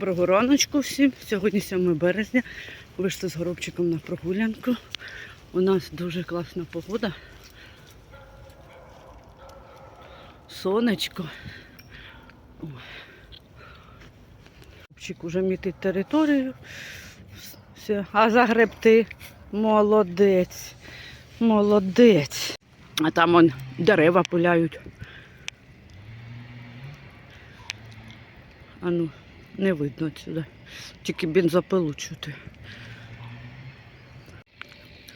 Доброго раночку всім. Сьогодні 7 березня. Вийшли з горобчиком на прогулянку. У нас дуже класна погода. Сонечко. Горобчик уже мітить територію. Все. А загребти молодець. Молодець. А там он дерева пиляють. А ну, не видно сюди. Тільки бензопилу чути.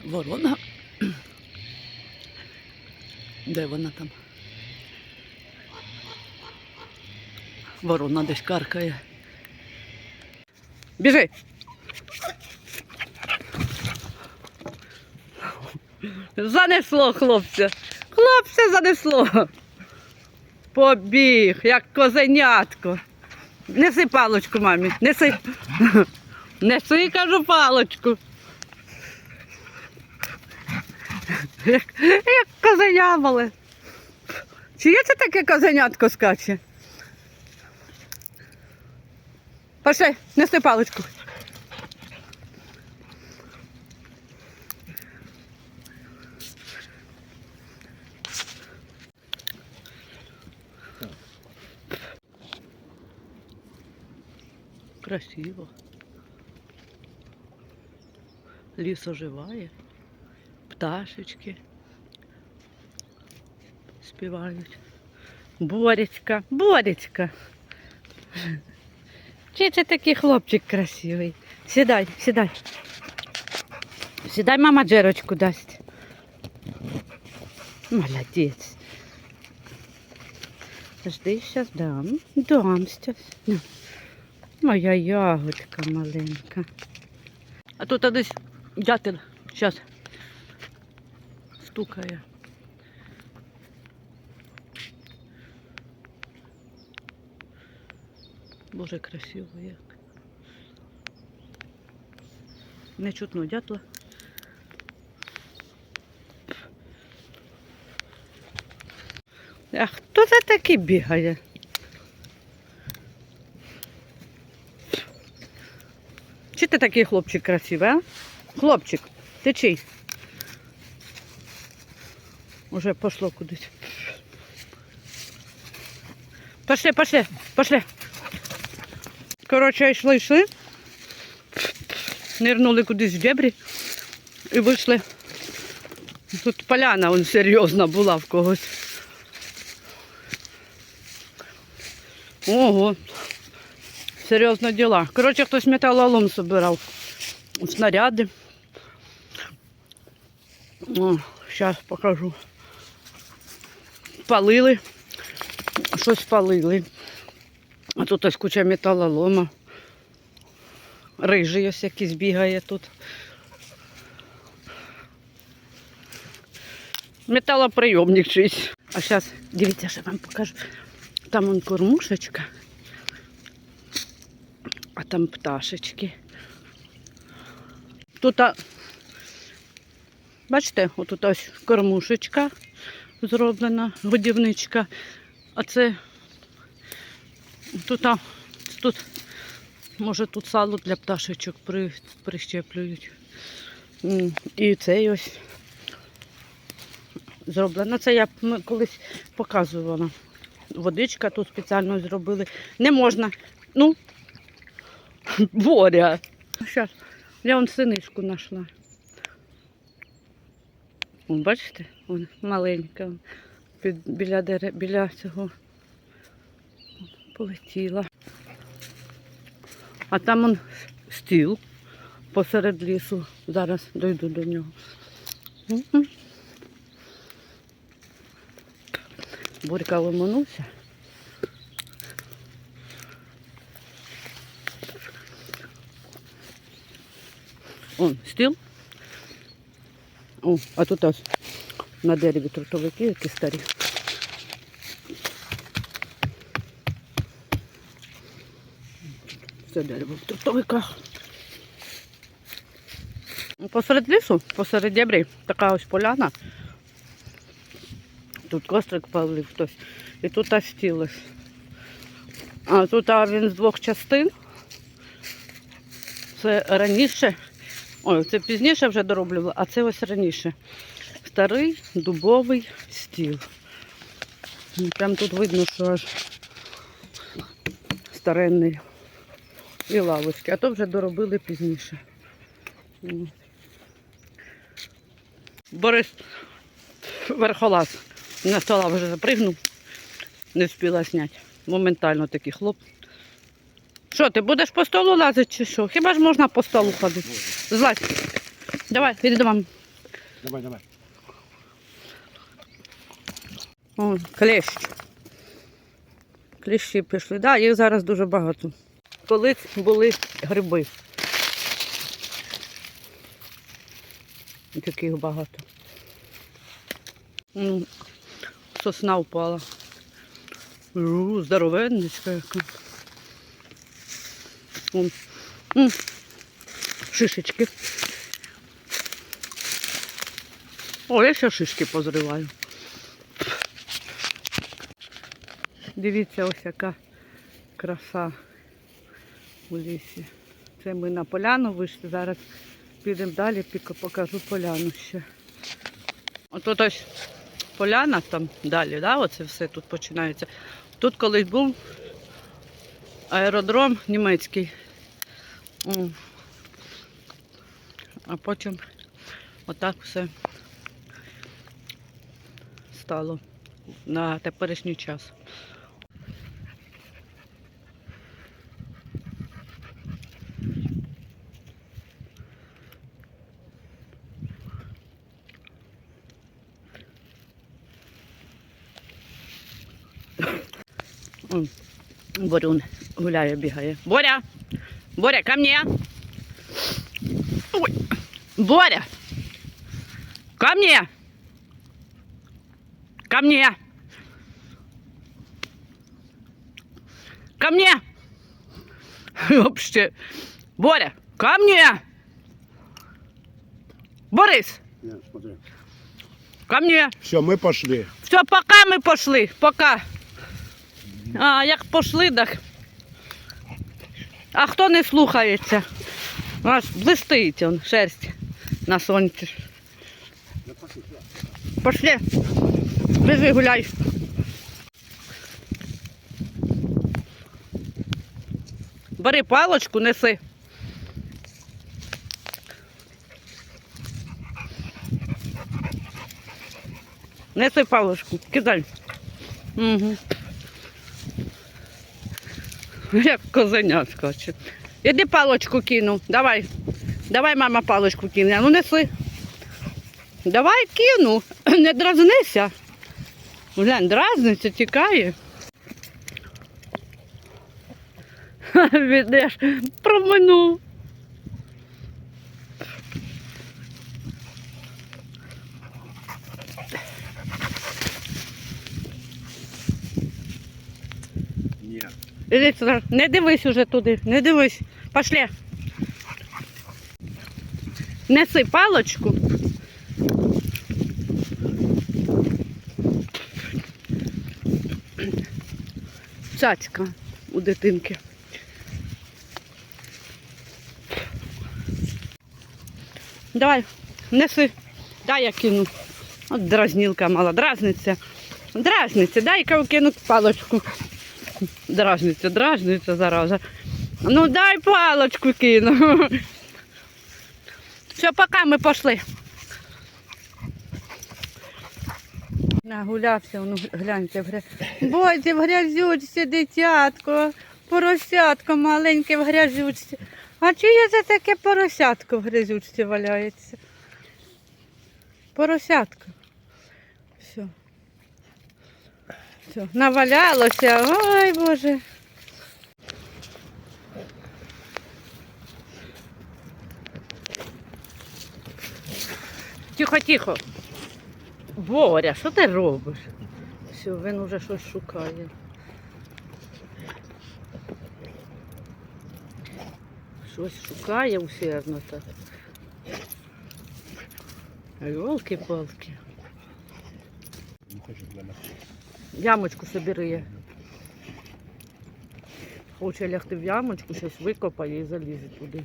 Ворона. Де вона там? Ворона десь каркає. Біжи. Занесло хлопця. Хлопця занесло. Побіг, як козенятко. Неси палочку, мамі. Неси. Неси, кажу, палочку. Як, як козеня мали. Чи є це таке козенятко скаче? Пошли, неси паличку. Красиво. Ліс оживає, пташечки співають. Боречка, Боречка. Чи це такий хлопчик красивий? Сідай, сідай. Сідай, мама джерочку дасть. Молодець. Жди, зараз дам. Дам зараз. Моя ягодка маленька. А тут десь дятел зараз стукає. Боже, красиво як. Не чутно дятла. А хто це такий бігає? Чи такий хлопчик красивий, а? Хлопчик, ти чий? Уже пошло кудись. Пошли, пошли, пошли. Коротше, йшли, йшли. Нирнули кудись в дебрі і вийшли. Тут поляна он серйозна була в когось. Ого. Серйозно діла. Коротше, хтось металолом збирав. Снаряди. О, зараз покажу. Палили. Щось палили. А тут ось куча металолома. Рижий ось якийсь бігає тут. Металоприйомник чийсь. А зараз, дивіться, що вам покажу. Там он кормушечка, а там пташечки. Тут, бачите, отут ось кормушечка зроблена, годівничка. А це тут, тут, може, тут сало для пташечок при, прищеплюють. І цей ось зроблено. Це я колись показувала. Водичка тут спеціально зробили. Не можна. Ну, Боря. Зараз, я вон синичку знайшла. Вон, бачите, вон маленька. Під, біля, дере, біля цього полетіла. А там он стіл посеред лісу. Зараз дойду до нього. Борька лимонувся. Он, стіл. О, а тут ось на дереві трутовики, які старі. Це дерево в трутовиках. Посеред лісу, посеред дебрі, така ось поляна. Тут кострик палив хтось. І тут аж стіл. А тут а, він з двох частин. Це раніше, ой, це пізніше вже дороблювала, а це ось раніше. Старий дубовий стіл. Ну, Прям тут видно, що аж старенний і лавочки, а то вже доробили пізніше. Борис верхолаз на стола вже запригнув, не встигла зняти. Моментально такий хлоп. Що, ти будеш по столу лазити чи що? Хіба ж можна по столу ходити? Злазь. Давай, іди до мами. Давай, давай. О, клещ. Кліщі пішли. Так, да, їх зараз дуже багато. Колись були гриби. Таких багато. Сосна впала. Здоровенничка яка. Вон. Шишечки. О, я ще шишки позриваю. Дивіться, ось яка краса у лісі. Це ми на поляну вийшли. Зараз підемо далі, покажу поляну ще. Отут ось поляна там далі, да? оце все тут починається. Тут колись був аеродром німецький. А потім отак все стало на теперішній час. Борюн гуляє, бігає. Боря! Боря, ко мне! Ой. Боря! Ко мне! Ко мне! Ко мне! Вообще. Боря, ко мне! Борис, Нет, смотри. ко мне! Все, мы пошли. Все, пока ми пішли, пока. А як пішли, так. А хто не слухається? Аж блистить он, шерсть на сонці. Пошли. Біжи гуляй. Бери палочку, неси. Неси палочку, кидай. Угу. Як козеня скаче. Іди палочку кину. Давай. Давай, мама, палочку кине. Ну неси. Давай кину. Не дразнися. Глянь, дразниться, тікає. Відеш, проминув. Іди сюди. Не дивись уже туди, не дивись. Пошли. Неси палочку. Цацька у дитинки. Давай, неси. Дай я кину. От дразнілка мала, дразниться. Дразниться, дай-ка кину палочку. Дражниця, дражниця зараза. Ну дай палочку кину. Все, пока ми пішли. Нагулявся, ну гляньте, в гря... Боже, в грязючці дитятко, поросятко маленьке в грязючці. А чиє це таке поросятко в грязючці валяється? Поросятко. Все. Все, навалялося. Ой, Боже. Тихо, тихо. Боря, що ти робиш? Все, він уже щось шукає. Щось шукає усердно так. Йолки-палки. Не хочет для ямочку собі риє. Хоче лягти в ямочку, щось викопає і залізе туди.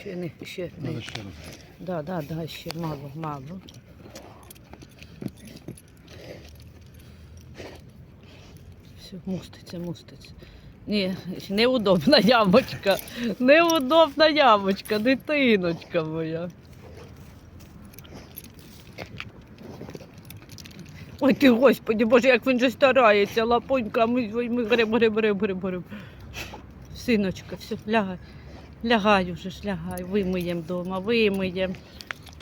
Ще не, ще не. Ще раз. Да, да, да, ще мало, мало. Все, муститься, муститься. Ні, неудобна ямочка. Неудобна ямочка, дитиночка моя. Ой ти, господі, боже, як він же старається, лапоньками, ой, ми гриб, гриб, гриб, гриб, гриб. Синочка, все, лягай. Лягай уже ж, лягай, вимиємо вдома, вимиємо.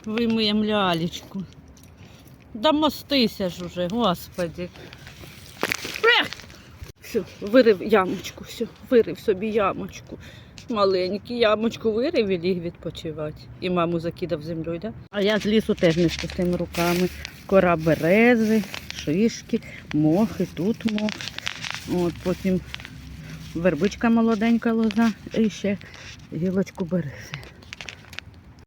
Вимиємо лялечку. Да мостися ж уже, господи. Все, вирив ямочку, все, вирив собі ямочку. Маленький ямочку вирив і ліг відпочивати. І маму закидав землею, да? А я з лісу теж не з пустими руками. Кора берези, шишки, мохи, тут мох. От потім вербичка молоденька лоза і ще гілочку берези.